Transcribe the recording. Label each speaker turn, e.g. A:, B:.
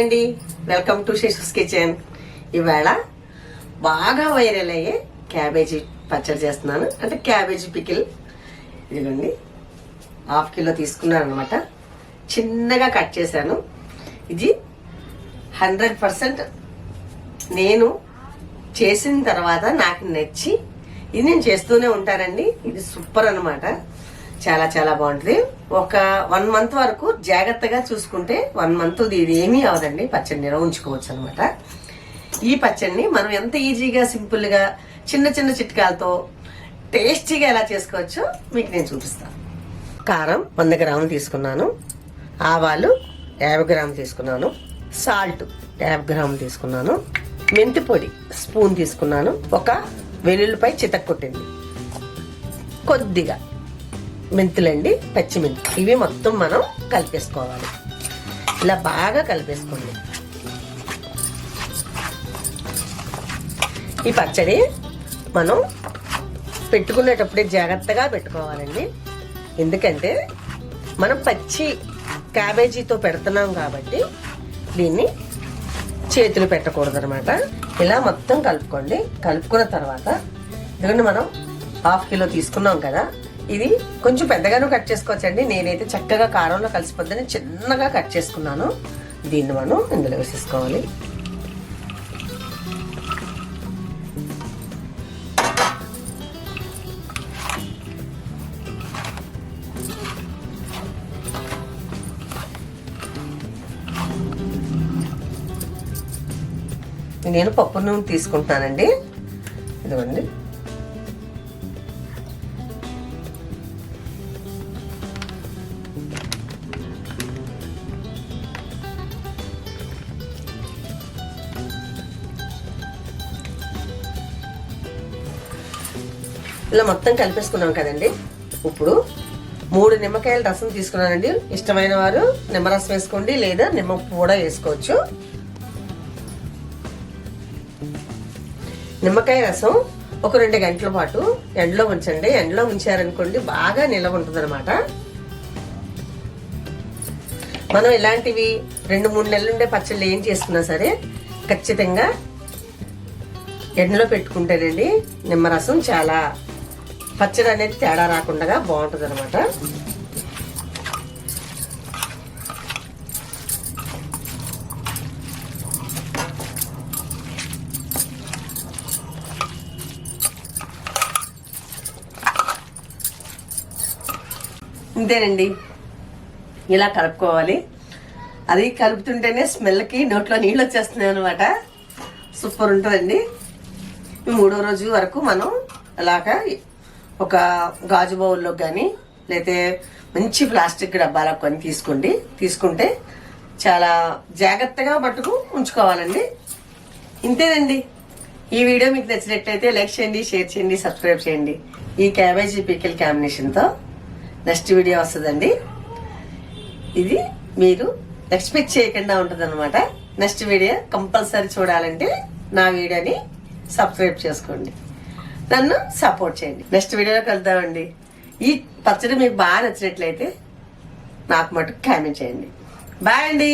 A: Welcome to శేషుస్ kitchen ఇవాళ బాగా viral అయ్యే క్యాబేజీ పచ్చడి చేస్తున్నాను. అంటే క్యాబేజీ పికిల్. ఇదిగోండి. హాఫ్ కిలో తీసుకున్నాను అనమాట చిన్నగా కట్ చేశాను. ఇది హండ్రెడ్ పర్సెంట్ నేను చేసిన తర్వాత నాకు నచ్చి ఇది నేను చేస్తూనే ఉంటానండి ఇది సూపర్ అనమాట చాలా చాలా బాగుంటుంది. ఒక వన్ మంత్ వరకు జాగ్రత్తగా చూసుకుంటే వన్ మంత్ ఇది ఏమీ అవదండి. పచ్చడి నిల్వ ఉంచుకోవచ్చు అనమాట ఈ పచ్చడిని మనం ఎంత ఈజీగా సింపుల్గా చిన్న చిన్న చిట్కాలతో టేస్టీగా ఎలా చేసుకోవచ్చో మీకు నేను చూపిస్తాను. కారం వంద గ్రాములు తీసుకున్నాను. ఆవాలు యాభై గ్రాములు తీసుకున్నాను. సాల్ట్ యాభై గ్రాములు తీసుకున్నాను. మెంతి పొడి స్పూన్ తీసుకున్నాను. ఒక వెల్లుల్లిపై చితక్కొట్టింది. కొద్దిగా మెంతులండి పచ్చిమిర్చి ఇవి మొత్తం మనం కలిపేసుకోవాలి. ఇలా బాగా కలిపేసుకోండి. ఈ పచ్చడి మనం పెట్టుకునేటప్పుడే జాగ్రత్తగా పెట్టుకోవాలండి. ఎందుకంటే మనం పచ్చి క్యాబేజీతో పెడుతున్నాం కాబట్టి దీన్ని చేతులు పెట్టకూడదు అనమాట ఇలా మొత్తం కలుపుకోండి. కలుపుకున్న తర్వాత ఎందుకంటే మనం హాఫ్ కిలో తీసుకున్నాం కదా ఇది కొంచెం పెద్దగాను కట్ చేసుకోవచ్చండి. నేనైతే చక్కగా కారంలో కలిసిపోద్దని చిన్నగా కట్ చేసుకున్నాను. దీన్ని మనం ఇందులో వేసేసుకోవాలి. నేను పప్పు నూనె తీసుకుంటానండి ఇదిగోండి. ఇలా మొత్తం కలిపేసుకున్నాం కదండి. ఇప్పుడు మూడు నిమ్మకాయల రసం తీసుకున్నానండి. ఇష్టమైన వారు నిమ్మరసం వేసుకోండి లేదా నిమ్మ కూడా వేసుకోవచ్చు. నిమ్మకాయ రసం ఒక రెండు గంటల పాటు ఎండలో ఉంచండి. ఎండలో ఉంచారనుకోండి బాగా నిలవ ఉంటుంది అనమాట మనం ఇలాంటివి రెండు మూడు నెలలు ఉండే పచ్చళ్ళు ఏం చేసుకున్నా సరే ఖచ్చితంగా ఎండలో పెట్టుకుంటేనండి నిమ్మరసం చాలా పచ్చడి అనేది తేడా రాకుండా బాగుంటుంది అనమాట ఇంతేనండి. ఇలా కలుపుకోవాలి. అది కలుపుతుంటేనే స్మెల్కి నోట్లో నీళ్ళు వచ్చేస్తున్నాయి అనమాట సూపర్ ఉంటుందండి. మూడో రోజు వరకు మనం అలాగా ఒక గాజు బౌల్లో కానీ లేతే మంచి ప్లాస్టిక్ డబ్బాలో కొని తీసుకోండి. తీసుకుంటే చాలా జాగ్రత్తగా మట్టుకు ఉంచుకోవాలండి. ఇంతేనండి. ఈ వీడియో మీకు నచ్చినట్లయితే లైక్ చేయండి షేర్ చేయండి సబ్స్క్రైబ్ చేయండి. ఈ క్యాబేజీ పీకిల్ కాంబినేషన్తో నెక్స్ట్ వీడియో వస్తుందండి. ఇది మీరు ఎక్స్పెక్ట్ చేయకుండా ఉంటుందన్నమాట. నెక్స్ట్ వీడియో కంపల్సరీ చూడాలంటే నా వీడియోని సబ్స్క్రైబ్ చేసుకోండి. నన్ను సపోర్ట్ చేయండి. నెక్స్ట్ వీడియోలో కలుద్దామండి ఈ పచ్చడి మీకు బాగా నచ్చినట్లయితే నాకు మటుకు కామెంట్ చేయండి. బాయ్ అండి.